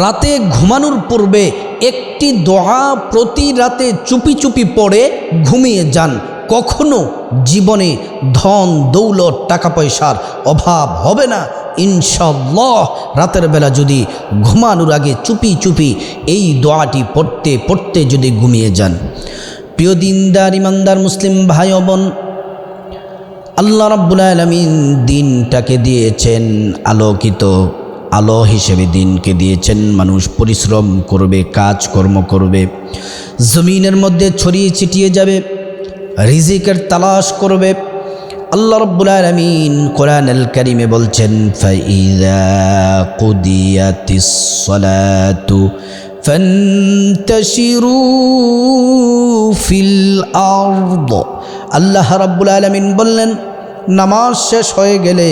রাতে ঘুমানোর পূর্বে একটি দোয়া প্রতি রাতে চুপি চুপি পড়ে ঘুমিয়ে যান। কখনো জীবনে ধন, দৌলত টাকা পয়সার অভাব হবে না। ইনশাল্লাহ রাতের বেলা যদি ঘুমানোর আগে চুপি চুপি এই দোয়াটি পড়তে পড়তে যদি ঘুমিয়ে যান। প্রিয় দিনদার, ইমানদার মুসলিম ভাই বোন আল্লাহ রাব্বুল আলমিন দিনটাকে দিয়েছেন আলোকিত আলো হিসেবে দিনকে দিয়েছেন। মানুষ পরিশ্রম করবে, কাজকর্ম করবে। জমিনের মধ্যে ছড়িয়ে ছিটিয়ে যাবে, রিজিকের তালাশ করবে। আল্লাহ রব্বুল আলমিন কোরআন আল করিমে বলছেন আল্লাহ রাব্বুল আলমিন বললেন, নামাজ শেষ হয়ে গেলে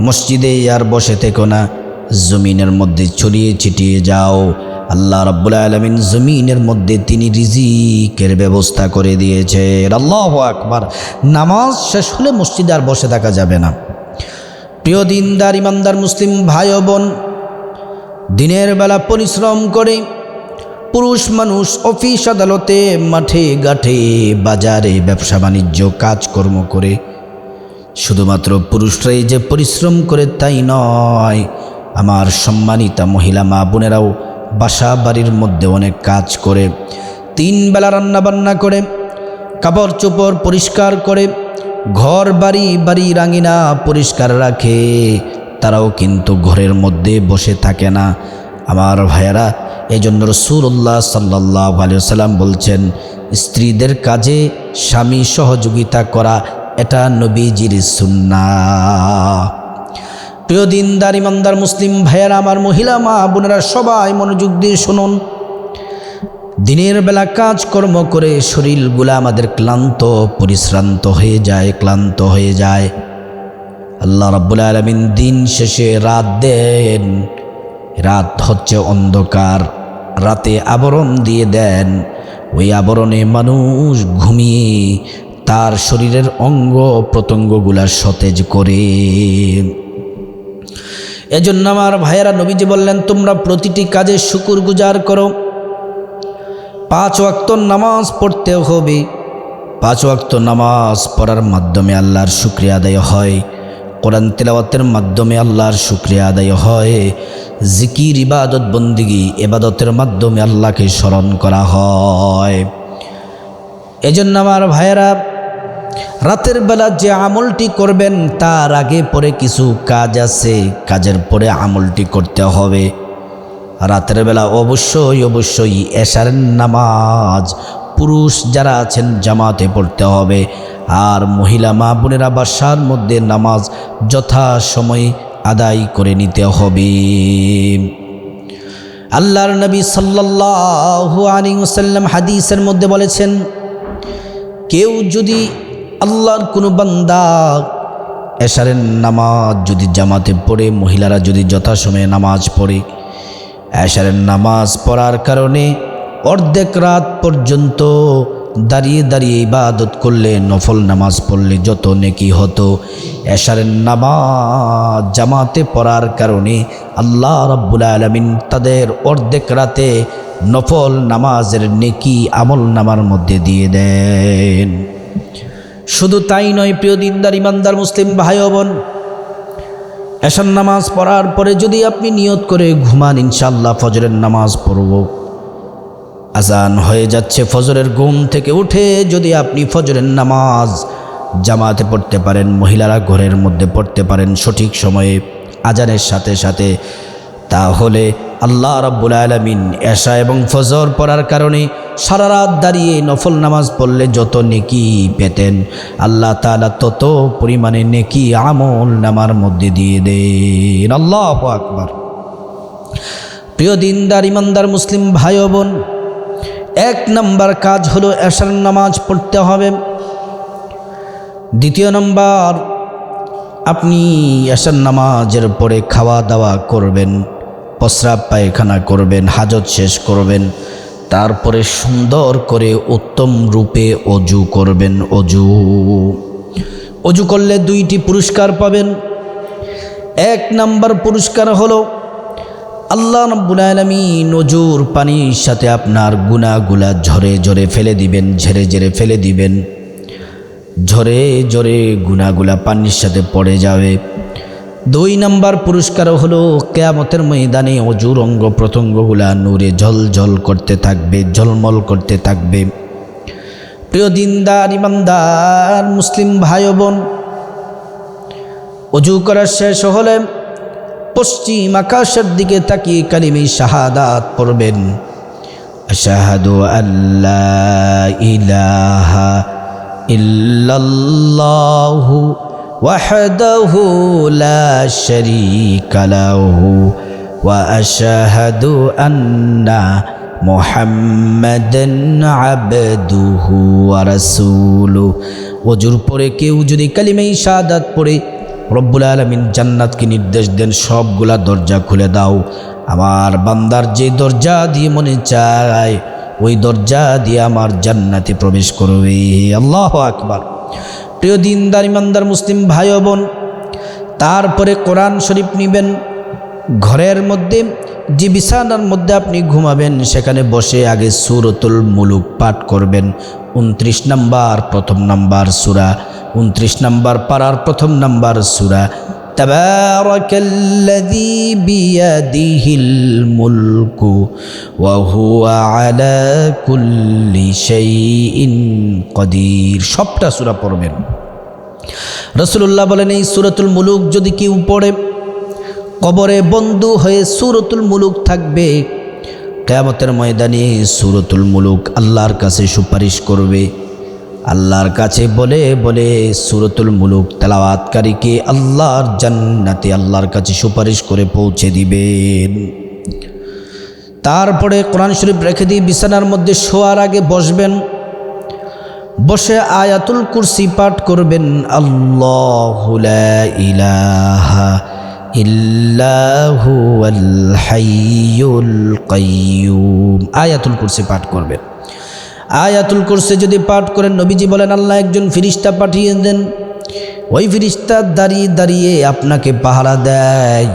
মসজিদে আর বসে থেকো না। জমিনের মধ্যে ছড়িয়ে ছিটিয়ে যাও। আল্লাহ রাব্বুল আলমিন জমিনের মধ্যে তিনি রিজিকের ব্যবস্থা করে দিয়েছে। আল্লাহ আকবার। নামাজ শেষ হলে মসজিদে আর বসে থাকা যাবে না। প্রিয় দিনদার, ইমানদার মুসলিম ভাই বোন, দিনের বেলা পরিশ্রম করে পুরুষ মানুষ অফিস, আদালতে, মাঠে, ঘাটে, বাজারে, ব্যবসা বাণিজ্য, কাজকর্ম করে, শুধুমাত্র পুরুষরাই যে পরিশ্রম করে তাই নয় আমার সম্মানিতা মহিলা মা বোনেরাও বাসা বাড়ির মধ্যে অনেক কাজ করে, তিন বেলা রান্না বান্না করে, কাপড় চোপড় পরিষ্কার করে, ঘর বাড়ি বাড়ি রাঙিনা পরিষ্কার রাখে। তারাও কিন্তু ঘরের মধ্যে বসে থাকে না। আমার ভাইয়েরা এই জন্য রসুল্লাহ সাল্লাহ আলিয়াল্লাম বলছেন, স্ত্রীদের কাজে স্বামী সহযোগিতা করা এটা নবীজির সুন্না প্রিয় দিনদার, ইমানদার মুসলিম ভাইয়েরা, আমার মহিলা, মা বোনেরা, সবাই মনোযোগ দিয়ে শুনুন। দিনের বেলা কাজকর্ম করে শরীরগুলো আমাদের ক্লান্ত, পরিশ্রান্ত হয়ে যায়, ক্লান্ত হয়ে যায়। আল্লাহ রাব্বুল আলমিন দিন শেষে রাত দেন। রাত হচ্ছে অন্ধকার, রাতে আবরণ দিয়ে দেন। ওই আবরণে মানুষ ঘুমিয়ে তার শরীরের অঙ্গ প্রত্যঙ্গগুলা সতেজ করে। এজন্য আমার ভাইয়েরা নবীজি বললেন, তোমরা প্রতিটি কাজে শুকুর গুজার করো। পাঁচ ওয়াক্ত নামাজ পড়তে হবে। পাঁচ ওয়াক্ত নামাজ পড়ার মাধ্যমে আল্লাহর শুক্রিয়া আদায় হয়। কোরআন তেলাওয়াতের মাধ্যমে আল্লাহর শুক্রিয়া আদায় হয়। জিকির, ইবাদত, বন্দিগি, এবাদতের মাধ্যমে আল্লাহকে স্মরণ করা হয়। এজন্য আমার ভাইয়েরা রাতের বেলা যে আমলটি করবেন, তার আগে পরে কিছু কাজ আছে। কাজের পরে আমলটি করতে হবে। রাতের বেলা অবশ্যই অবশ্যই এশার নামাজ পুরুষ যারা আছেন জামাতে পড়তে হবে। আর মহিলা মা বোনেরা বাসার মধ্যে নামাজ যথাসময়ে আদায় করে নিতে হবে। আল্লাহর নবী সাল্লাল্লাহু আলাইহি ওয়াসাল্লাম হাদিসের মধ্যে বলেছেন, কেউ যদি আল্লাহর কোনো বান্দা এশারের নামাজ যদি জামাতে পড়ে, মহিলারা যদি যথাসময়ে নামাজ পড়ে, এশারের নামাজ পড়ার কারণে অর্ধেক রাত পর্যন্ত দাঁড়িয়ে দাঁড়িয়ে ইবাদত করলে, নফল নামাজ পড়লে যত নেকি হতো। এশারের নামাজ জামাতে পড়ার কারণে আল্লাহ রাব্বুল আলমিন তাদের অর্ধেক রাতে নফল নামাজের নেকি আমল নামার মধ্যে দিয়ে দেন। শুধু তাই নয়, প্রিয় দিনদার, ইমানদার মুসলিম ভাই বোন, এশার নামাজ পড়ার পরে যদি আপনি নিয়ত করে ঘুমান ইনশাল্লাহ ফজরের নামাজ পড়ব। আজান হয়ে যাচ্ছে, ফজরের ঘুম থেকে উঠে যদি আপনি ফজরের নামাজ জামাতে পড়তে পারেন, মহিলারা ঘরের মধ্যে পড়তে পারেন সঠিক সময়ে, আজানের সাথে সাথে তাহলে আল্লাহ রাব্বুল আলমিন এশা এবং ফজর পড়ার কারণে সারা রাত দাঁড়িয়ে নফল নামাজ পড়লে যত নেকি পেতেন, আল্লাহ তালা তত পরিমাণে নেকি আমল নামার মধ্যে দিয়ে দেন। আল্লাহ আকবার। প্রিয় দিনদার, ইমানদার মুসলিম ভাই বোন, এক নম্বর কাজ হলো এশার নামাজ পড়তে হবে। দ্বিতীয় নম্বর, আপনি এশার নামাজের পরে খাওয়া দাওয়া করবেন। প্রস্রাব পায়খানা করবেন, হাজত শেষ করবেন, তারপরে সুন্দর করে উত্তম রূপে অজু করবেন, অজু। অজু করলে দুইটি পুরস্কার পাবেন। এক নাম্বার পুরস্কার হলো, আল্লাহ রব্বুল নজুর পানির সাথে আপনার গুনাগুলা ঝরে ঝরে ফেলে দিবেন, ঝেড়ে ঝেড়ে ফেলে দিবেন। ঝরে ঝরে গুনাগুলা পানির সাথে পড়ে যাবে। দুই নম্বর পুরস্কার হলো কেয়ামতের ময়দানে অজুর অঙ্গ প্রত্যঙ্গগুলা নূরে ঝলঝল করতে থাকবে, ঝলমল করতে থাকবে। প্রিয় দিনদার, ইমানদার, মুসলিম ভাই বোন অজু করার শেষ হলে পশ্চিম আকাশের দিকে তাকিয়ে কালিমি শাহাদাত পড়বেন। আশাহাদু আল্লাহ ইলাহা ইল্লাল্লাহু وحده لا شريك له واشهد ان محمدا عبده ورسوله ওজুর পরে কেউ যদি কালিমাই শাহাদাত পড়ে রব্বুল আলমিন জান্নাতকে নির্দেশ দেন সবগুলা দরজা খুলে দাও আমার বান্দার যে দরজা দিয়ে মনে চায় ওই দরজা দিয়ে আমার জান্নাতে প্রবেশ করবে আল্লাহ আকবার প্রিয় দিনদার, ইমানদার মুসলিম ভাই বোন, তারপরে কোরআন শরীফ নিবেন, ঘরের মধ্যে যে বিছানার মধ্যে আপনি ঘুমাবেন, সেখানে বসে আগে সুরতুল মুলুক পাঠ করবেন। উনত্রিশ নাম্বার প্রথম নাম্বার সুরা, উনত্রিশ নাম্বার পাড়ার প্রথম নাম্বার সুরা تبارك الذي بيده الملك وهو على كل شيء قدير সবটা সূরা পড়বেন রসুল্লাহ বলেন এই সুরতুল মুলুক যদি কেউ পড়ে কবরে বন্ধু হয়ে সুরতুল মুলুক থাকবে কেয়ামতের ময়দানে সুরতুল মুলুক আল্লাহর কাছে সুপারিশ করবে আল্লাহর কাছে বলে বলে, সুরতুল মুলুক তেলাওয়াতকারীকে আল্লাহর জান্নাতে আল্লাহর কাছে সুপারিশ করে পৌঁছে দিবেন। তারপরে কোরআন শরীফ রেখে দিয়ে বিছানার মধ্যে শোয়ার আগে বসবেন। বসে আয়াতুল কুরসি পাঠ করবেন। আল্লাহ ইলাহা ইল্লাহু আল কাইয়ুম। আয়াতুল কুরসি পাঠ করবেন। আয়াতুল কুরসি যদি পাঠ করেন, নবীজি বলেন, আল্লাহ একজন ফিরিস্তা পাঠিয়ে দেন। ওই ফিরিস্তা দাঁড়িয়ে দাঁড়িয়ে আপনাকে পাহারা দেয়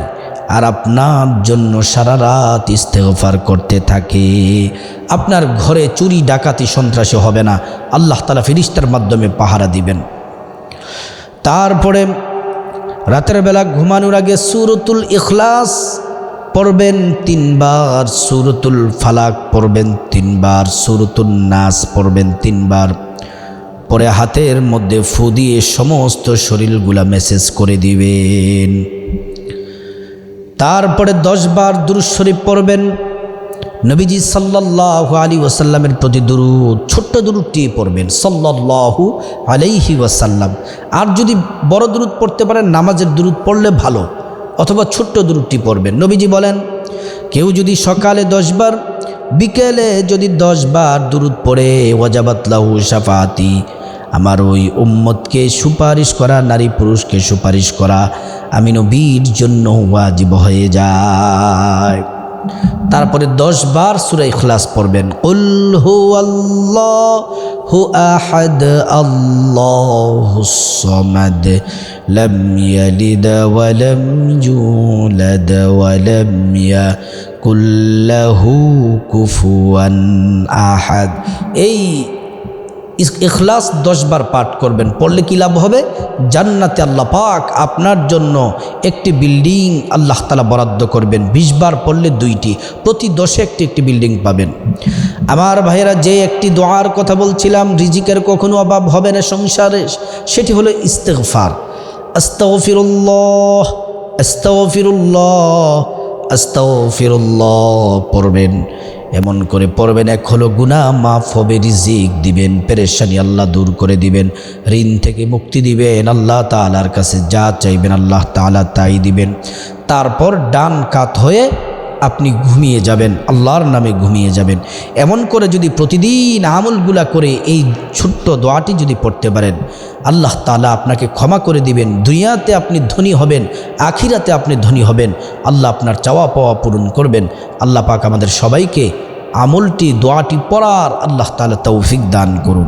আর আপনার জন্য সারা রাত ইস্তেগফার করতে থাকে। আপনার ঘরে চুরি, ডাকাতি, সন্ত্রাসী হবে না। আল্লাহ তালা ফিরিস্তার মাধ্যমে পাহারা দিবেন। তারপরে রাতের বেলা ঘুমানোর আগে সুরতুল ইখলাস পড়বেন তিনবার, সুরতুল ফালাক পড়বেন তিনবার সুরতুল নাস পড়বেন তিনবার। পরে হাতের মধ্যে ফু দিয়ে সমস্ত শরীরগুলা মেসেজ করে দিবেন। তারপরে দশবার দুরুদ শরীফ পড়বেন। নবীজি সাল্লাল্লাহু আলী ওয়াসাল্লামের প্রতি দুরুদ, ছোট্ট দুরুদটি পড়বেন, সাল্লাল্লাহু আলাইহি ওয়াসাল্লাম। আর যদি বড় দুরুদ পড়তে পারেন, নামাজের দুরুদ পড়লে ভালো। অথবা ছোট্ট দূরটি পড়বেন। নবীজি বলেন, কেউ যদি সকালে দশবার, বিকেলে যদি দশবার দুরুদ পড়ে ওয়াজাবাতলাহু সাফাতি আমার ওই উম্মতকে সুপারিশ করা, নারী পুরুষকে সুপারিশ করা, আমি নবীর জন্য ওয়াজিব হয়ে যায়। তারপরে দশ বার সুরাই খলাস পড়বেন। কুল হু আল্লাহ হু আহাদ, আল্লাহ সমাদ, লম ইয়ালিদ ওয়ালাম ইউলাদ ওয়ালাম ইয়াকুল লাহু কুফুয়ান আহাদ। এই ইখলাস দশবার পাঠ করবেন। পড়লে কী লাভ হবে? জান্নাতে আল্লাহ পাক আপনার জন্য একটি বিল্ডিং আল্লাহ তালা বরাদ্দ করবেন। বিশবার পড়লে দুইটি। প্রতি দশে একটি একটি বিল্ডিং পাবেন। আমার ভাইয়েরা, যে একটি দোয়ার কথা বলছিলাম, রিজিকের কখনো অভাব হবে না সংসারে। সেটি হলো ইস্তেগফার। আস্তাগফিরুল্লাহ আস্তাগফিরুল্লাহ আস্তাগফিরুল্লাহ পড়বেন। এমন করে পড়বেন, এক হলো গুণা মাফ হবে, রিজিক দিবেন, পেরেশানি আল্লাহ দূর করে দিবেন, ঋণ থেকে মুক্তি দিবেন, আল্লাহ তালার কাছে যা চাইবেন, আল্লাহ তালা তাই দিবেন। তারপর ডান কাত হয়ে আপনি ঘুমিয়ে যাবেন, আল্লাহর নামে ঘুমিয়ে যাবেন। এমন করে যদি প্রতিদিন আমলগুলা করে এই ছোট্ট দোয়াটি যদি পড়তে পারেন, আল্লাহ তালা আপনাকে ক্ষমা করে দিবেন, দুনিয়াতে আপনি ধনী হবেন, আখিরাতে আপনি ধনী হবেন, আল্লাহ আপনার চাওয়া পাওয়া পূরণ করবেন। আল্লাহ পাক আমাদের সবাইকে আমলটি, দোয়াটি পড়ার আল্লাহ তালা তৌফিক দান করুন।